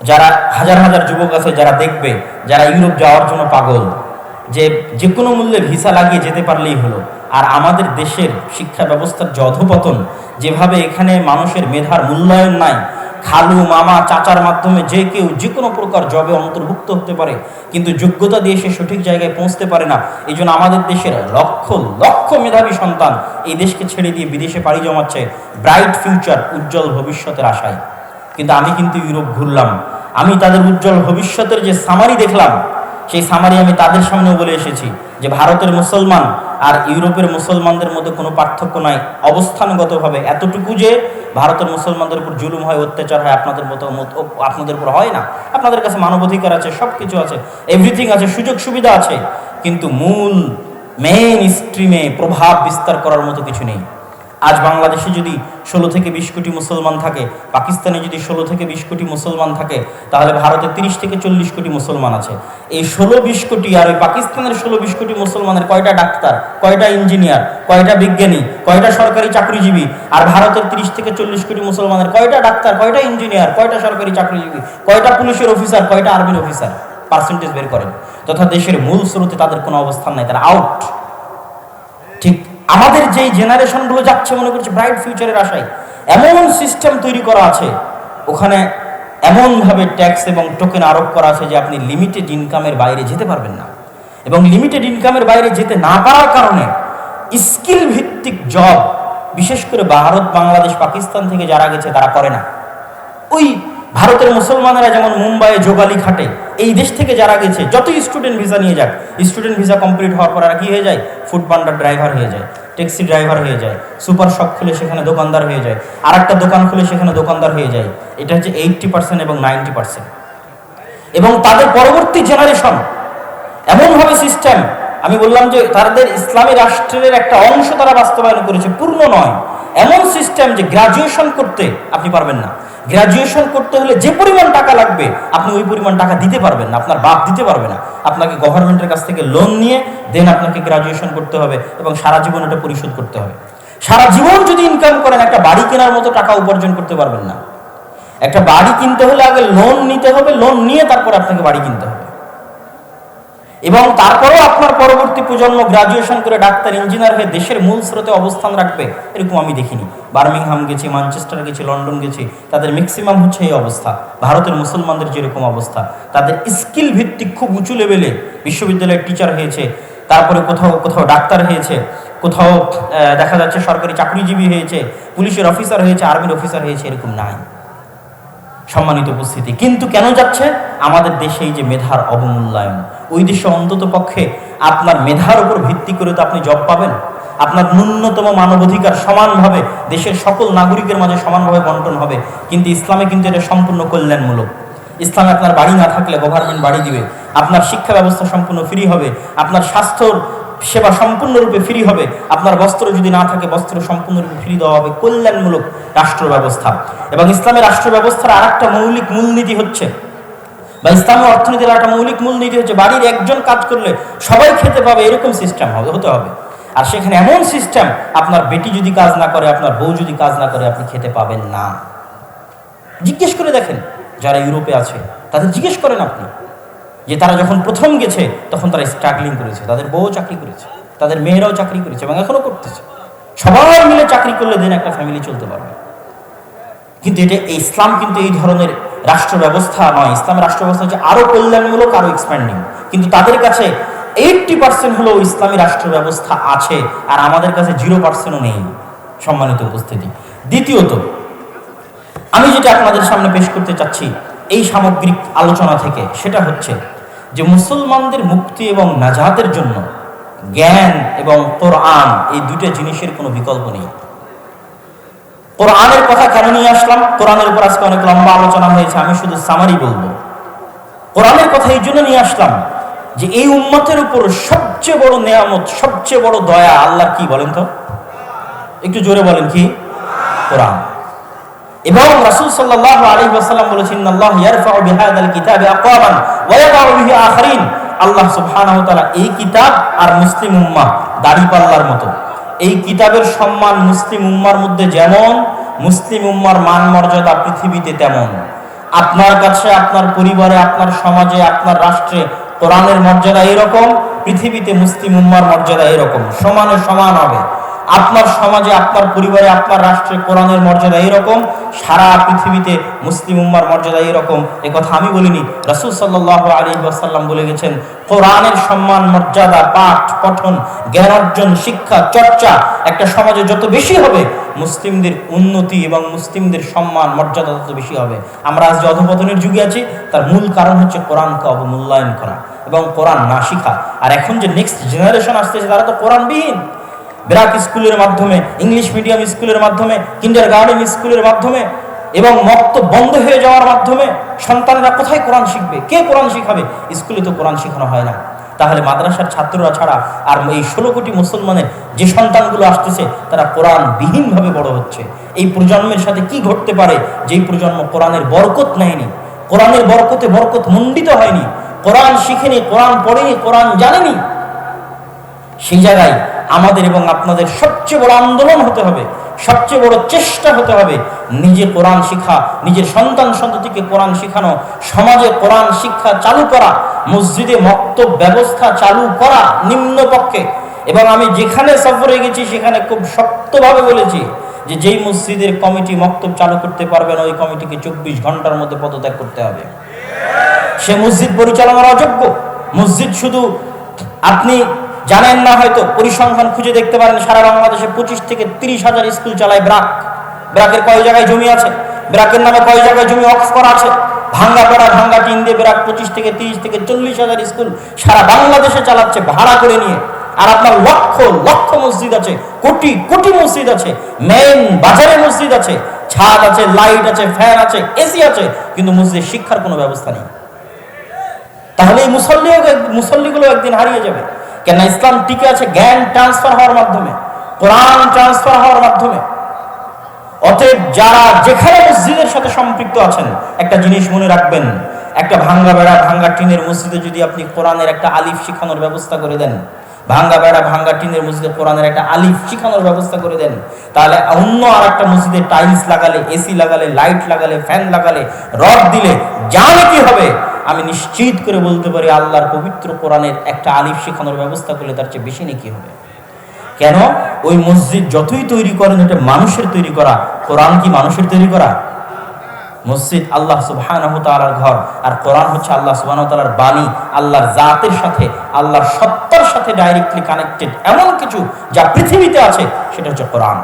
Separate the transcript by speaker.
Speaker 1: যারা হাজার হাজার যুবক আছে, যারা দেখবে, যারা ইউরোপ যাওয়ার জন্য পাগল, যে যে কোনো মূল্যে ভিসা লাগিয়ে যেতে পারলেই হলো। আর আমাদের দেশের শিক্ষা ব্যবস্থার যে যেভাবে এখানে মানুষের মেধার মূল্যায়ন নাই, খালু, মামা, চাচার মাধ্যমে যে কেউ যে কোনো প্রকার জবে অন্তর্ভুক্ত হতে পারে, কিন্তু যোগ্যতা দিয়ে সে সঠিক জায়গায় পৌঁছতে পারে না। এই জন্য আমাদের দেশের লক্ষ লক্ষ মেধাবী সন্তান এই দেশকে ছেড়ে দিয়ে বিদেশে পাড়ি জমাচ্ছে ব্রাইট ফিউচার উজ্জ্বল ভবিষ্যতের আশায়। কিন্তু আমি কিন্তু ইউরোপ ঘুরলাম। আমি তাদের উজ্জ্বল ভবিষ্যতের যে সামারি দেখলাম, সেই সামারি আমি তাদের সামনেও বলে এসেছি যে ভারতের মুসলমান আর ইউরোপের মুসলমানদের মধ্যে কোনো পার্থক্য নাই অবস্থানগতভাবে এতটুকু যে ভারতের মুসলমানদের উপর জুলুম হয়, অত্যাচার হয়, আপনাদের মতো আপনাদের উপর হয় না। আপনাদের কাছে মানবাধিকার আছে সব কিছু আছে এভরিথিং আছে, সুযোগ সুবিধা আছে, কিন্তু মূল মেইন স্ট্রিমে প্রভাব বিস্তার করার মতো কিছু নেই। আজ বাংলাদেশে যদি ষোলো থেকে বিশ কোটি মুসলমান থাকে, পাকিস্তানে যদি ষোলো থেকে বিশ কোটি মুসলমান থাকে, তাহলে ভারতে তিরিশ থেকে চল্লিশ কোটি মুসলমান আছে। এই ষোলো বিশ কোটি আর ওই পাকিস্তানের ষোলো বিশ কোটি মুসলমানের কয়টা ডাক্তার, কয়টা ইঞ্জিনিয়ার, কয়টা বিজ্ঞানী, কয়টা সরকারি চাকরিজীবী, আর ভারতের তিরিশ থেকে চল্লিশ কোটি মুসলমানের কয়টা ডাক্তার, কয়টা ইঞ্জিনিয়ার, কয়টা সরকারি চাকরিজীবী, কয়টা পুলিশের অফিসার, কয়টা আর্মির অফিসার? পার্সেন্টেজ বের করেন। তথা দেশের মূল স্রোতে তাদের কোনো অবস্থান নাই, তারা আউট ঠিক আমাদের যেই জেনারেশনগুলো যাচ্ছে, মনে করছে ব্রাইট ফিউচারের আশায়, এমন সিস্টেম তৈরি করা আছে, ওখানে এমনভাবে ট্যাক্স এবং টোকেন আরোপ করা আছে যে আপনি লিমিটেড ইনকামের বাইরে যেতে পারবেন না। এবং লিমিটেড ইনকামের বাইরে যেতে না পারার কারণে স্কিল ভিত্তিক জব বিশেষ করে ভারত, বাংলাদেশ, পাকিস্তান থেকে যারা গেছে, তারা করে না। ওই ভারতের মুসলমানেরা যেমন মুম্বাইয়ে যোগালি খাটে, এই দেশ থেকে যারা গেছে, যতই স্টুডেন্ট ভিসা নিয়ে যাক স্টুডেন্ট ভিসা কমপ্লিট হওয়ার পর আর কি হয়ে যায়? ফুড পান্ডার ড্রাইভার হয়ে যায় ট্যাক্সি ড্রাইভার হয়ে যায় সুপার শপ খুলে সেখানে দোকানদার হয়ে যায় আর একটা দোকান খুলে সেখানে দোকানদার হয়ে যায়, এটা হচ্ছে এইটটি পার্সেন্ট এবং নাইনটি পার্সেন্ট এবং তাদের পরবর্তী জেনারেশন এমনভাবে সিস্টেম আমি বললাম যে তাদের ইসলামী রাষ্ট্রের একটা অংশ তারা বাস্তবায়ন করেছে, পূর্ণ নয়। এমন সিস্টেম যে গ্রাজুয়েশন করতে আপনি পারবেন না। গ্রাজুয়েশন করতে হলে যে পরিমাণ টাকা লাগবে, আপনি ওই পরিমাণ টাকা দিতে পারবেন না, আপনার বাপ দিতে পারবে না। আপনাকে গভর্নমেন্টের কাছ থেকে লোন নিয়ে দেন আপনাকে গ্রাজুয়েশন করতে হবে এবং সারা জীবন এটা পরিশোধ করতে হবে। সারা জীবন যদি ইনকাম করেন, একটা বাড়ি কেনার মতো টাকা উপার্জন করতে পারবেন না। একটা বাড়ি কিনতে হলে আগে লোন নিতে হবে লোন নিয়ে তারপর আপনাকে বাড়ি কিনতে হবে। এবং তারপরেও আপনার পরবর্তী প্রজন্ম গ্রাজুয়েশন করে ডাক্তার ইঞ্জিনিয়ার হয়ে দেশের মূল স্রোতে অবস্থান রাখবে, এরকম আমি দেখিনি। বার্মিংহাম গেছি, ম্যানচেস্টার গেছি, লন্ডন গেছি, তাদের ম্যাক্সিমাম হচ্ছে এই অবস্থা। ভারতের মুসলমানদের যেরকম অবস্থা। তাদের স্কিল ভিত্তিক খুব উঁচু লেভেলে বিশ্ববিদ্যালয়ের টিচার হয়েছে, তারপরে কোথাও কোথাও ডাক্তার হয়েছে, কোথাও দেখা যাচ্ছে সরকারি চাকরিজীবী হয়েছে, পুলিশের অফিসার হয়েছে আর্মির অফিসার হয়েছে, এরকম নাই। সম্মানিত উপস্থিতি। কিন্তু কেন যাচ্ছে? আমাদের দেশে এই যে মেধার অবমূল্যায়ন, ওই দেশে অন্তত পক্ষে আপনার মেধার উপর ভিত্তি করে তো আপনি জব পাবেন। আপনার ন্যূনতম মানবাধিকার সমানভাবে দেশের সকল নাগরিকের মাঝে সমানভাবে বন্টন হবে। কিন্তু ইসলামে কিন্তু এটা সম্পূর্ণ কল্যাণমূলক। ইসলামে আপনার বাড়ি না থাকলে গভর্নমেন্ট বাড়ি দিবে। আপনার শিক্ষা ব্যবস্থা সম্পূর্ণ ফ্রি হবে। আপনার স্বাস্থ্যর সেবা সম্পূর্ণরূপে ফ্রি হবে। আপনার বস্ত্র যদি না থাকে, বস্ত্র সম্পূর্ণরূপে ফ্রি দেওয়া হবে কল্যাণমূলক রাষ্ট্র ব্যবস্থা। এবং ইসলামের রাষ্ট্র ব্যবস্থার আর একটা মৌলিক মূলনীতি হচ্ছে, বা ইসলামের অর্থনীতির একটা মৌলিক মূলনীতি হচ্ছে, বাড়ির একজন কাজ করলে সবাই খেতে পাবে, এরকম সিস্টেম হবে, হতে হবে। আর সেখানে এমন সিস্টেম আপনার বেটি যদি কাজ না করে, আপনার বউ যদি কাজ না করে, আপনি খেতে পাবেন না। জিজ্ঞেস করে দেখেন, যারা ইউরোপে আছে, তাদের জিজ্ঞেস করেন আপনি যে তারা যখন প্রথম গেছে, তখন তারা স্ট্রাগলিং করেছে। তাদের বউ চাকরি করেছে, তাদের মেয়েরাও চাকরি করেছে এবং এখনও করতেছে। সবাই মিলে চাকরি করলে দিন একটা ফ্যামিলি চলতে পারবে। কিন্তু এটা ইসলাম কিন্তু এই ধরনের রাষ্ট্র ব্যবস্থা নয়। ইসলামের রাষ্ট্র ব্যবস্থা হচ্ছে আরও কল্যাণমূলক, আরও এক্সপ্যান্ডিং কিন্তু তাদের কাছে এইটটি পার্সেন্ট হলেও ইসলামী রাষ্ট্র ব্যবস্থা আছে আর আমাদের কাছে জিরো পার্সেন্টও নেই সম্মানিত উপস্থিতি। দ্বিতীয়ত, আমি যেটা আপনাদের সামনে পেশ করতে চাচ্ছি, এই সামগ্রিক আলোচনা থেকে, সেটা হচ্ছে যে মুসলমানদের মুক্তি এবং নাজাতের জন্য জ্ঞান এবং কোরআন এই দুইটা জিনিসের কোনো বিকল্প নেই। কোরআনের কথা কেন নিয়ে আসলাম? কোরআনের উপর আজকে অনেক লম্বা আলোচনা হয়েছে, আমি শুধু সামারি বলব। কোরআনের কথা এই জন্য নিয়ে আসলাম যে এই উম্মতের উপর সবচেয়ে বড় নেয়ামত, সবচেয়ে বড় দয়া আল্লাহ কি বলেন তো? একটু জোরে বলেন কি? কোরআন। এবং রাসূল সাল্লাল্লাহু আলাইহি ওয়াসাল্লাম বলেছেন আল্লাহ ইয়ারফাউ বিহাদাল কিতাবি আকওয়ামান ওয়া ইয়াদাউ বিহি আল্লাহ সুবহানাহু ওয়া তাআলা এই কিতাব আর মুসলিম উম্মাহ দাড়িপাল্লার মতো। এই কিতাবের সম্মান মুসলিম উম্মার মধ্যে যেমন, মুসলিম উম্মার মান মর্যাদা পৃথিবীতে তেমন। আপনার কাছে, আপনার পরিবারে, আপনার সমাজে, আপনার রাষ্ট্রে কোরআনের মর্যাদা এরকম, পৃথিবীতে মুসলিম উম্মার মর্যাদা এরকম। সমানে সমান হবে। আপনার সমাজে, আপনার পরিবারে, আপনার রাষ্ট্রে কোরআনের মর্যাদা এরকম সারা পৃথিবীতে মুসলিম উম্মার মর্যাদা এরকম এ কথা আমি বলিনি। রাসুল সাল্লাহ আলী ওয়াসাল্লাম বলে গেছেন, কোরআনের সম্মান, মর্যাদা, পাঠ, পঠন, জ্ঞান অর্জন, শিক্ষা, চর্চা একটা সমাজে যত বেশি হবে, মুসলিমদের উন্নতি এবং মুসলিমদের সম্মান, মর্যাদা তত বেশি হবে। আমরা আজ যে অধপতনের যুগে আছি, তার মূল কারণ হচ্ছে কোরআনকে অবমূল্যায়ন করা এবং কোরআন না শিখা। আর এখন যে নেক্সট জেনারেশন আসতেছে, তারা তো কোরআনবিহীন। ব্রাক স্কুলের মাধ্যমে, ইংলিশ মিডিয়াম স্কুলের মাধ্যমে কিন্ডার গার্ডেন স্কুলের মাধ্যমে এবং মক্ত বন্ধ হয়ে যাওয়ার মাধ্যমে সন্তানেরা কোথায় কোরআন শিখবে? কে কোরআন শিখাবে? স্কুলে তো কোরআন শেখানো হয় না। তাহলে মাদ্রাসার ছাত্ররা ছাড়া আর এই ষোলো কোটি মুসলমানের যে সন্তানগুলো আসতেছে, তারা কোরআন বিহীনভাবে বড় হচ্ছে। এই প্রজন্মের সাথে কি ঘটতে পারে? যেই প্রজন্ম কোরআনের বরকত নেয়নি, কোরআনের বরকতে বরকত মণ্ডিত হয়নি, কোরআন শিখেনি, কোরআন পড়েনি, কোরআন জানেনি, সেই জায়গায় আমাদের এবং আপনাদের সবচেয়ে বড় আন্দোলন হতে হবে, সবচেয়ে বড় চেষ্টা হতে হবে, নিজে কোরআন শিখা, নিজের সন্তান সন্ততিকে কোরআন শিখানো, সমাজে কোরআন শিক্ষা চালু করা, মসজিদে মক্তব ব্যবস্থা চালু করা নিম্ন পক্ষে এবং আমি যেখানে সফরে গেছি, সেখানে খুব শক্তভাবে বলেছি যে যেই মসজিদের কমিটি মক্তব চালু করতে পারবে না, ওই কমিটিকে চব্বিশ ঘণ্টার মধ্যে পদত্যাগ করতে হবে। সে মসজিদ পরিচালনার অযোগ্য। মসজিদ শুধু আপনি জানেন না হয়তো, পরিসংখ্যান খুঁজে দেখতে পারেন, সারা বাংলাদেশে পঁচিশ থেকে তিরিশ হাজার স্কুল চালায় ব্রাক। ব্রাকের কয় জায়গায় জমি আছে? ব্রাকের নামে কয় জায়গায় জমি অক্স করা আছে? ভাঙ্গা পেড়া, ভাঙ্গা টিন দিয়ে ব্রাক পঁচিশ থেকে তিরিশ থেকে চল্লিশ হাজার স্কুল সারা বাংলাদেশে চালাচ্ছে, ভাড়া করে নিয়ে। আর আপনার লক্ষ লক্ষ মসজিদ আছে, কোটি কোটি মসজিদ আছে মেন বাজারে মসজিদ আছে, ছাদ আছে, লাইট আছে, ফ্যান আছে, এসি আছে, কিন্তু মসজিদের শিক্ষার কোনো ব্যবস্থা নেই। তাহলে এই মুসল্লিও, মুসল্লিগুলো একদিন হারিয়ে যাবে। কেন ইসলাম টিকে আছে জ্ঞান ট্রান্সফার হওয়ার মাধ্যমে, কোরআন ট্রান্সফার হওয়ার মাধ্যমে। অতএব যারা যেখানে মসজিদের সাথে সম্পৃক্ত আছেন, একটা জিনিস মনে রাখবেন, একটা ভাঙ্গা বেড়া, ভাঙ্গা টিনের মসজিদে যদি আপনি কোরআনের একটা আলিফ শিখানোর ব্যবস্থা করে দেন, ভাঙ্গা বেড়া, ভাঙ্গা টিনের মসজিদে কোরআনের একটা আলিফ শিখানোর ব্যবস্থা করে দেন, তাহলে অন্য আর একটা মসজিদে টাইলস লাগালে এসি লাগালে লাইট লাগালে ফ্যান লাগালে রড দিলে জানে কি হবে আমি নিশ্চিত করে বলতে পারি আল্লাহর পবিত্র কোরআনের একটা আলিফ শেখানোর ব্যবস্থা করলে তার চেয়ে বেশি নাকি হবে। কেন? ওই মসজিদ যতই তৈরি করেন, এটা মানুষের তৈরি করা। কোরআন কি মানুষের তৈরি করা? মসজিদ আল্লাহ তাআলার ঘর, আর কোরআন হচ্ছে আল্লাহ সুবহানাহু তাআলার বাণী। আল্লাহর জাতের সাথে, আল্লাহর সত্তার সাথে ডাইরেক্টলি কানেক্টেড এমন কিছু যা পৃথিবীতে আছে, সেটা হচ্ছে কোরআন।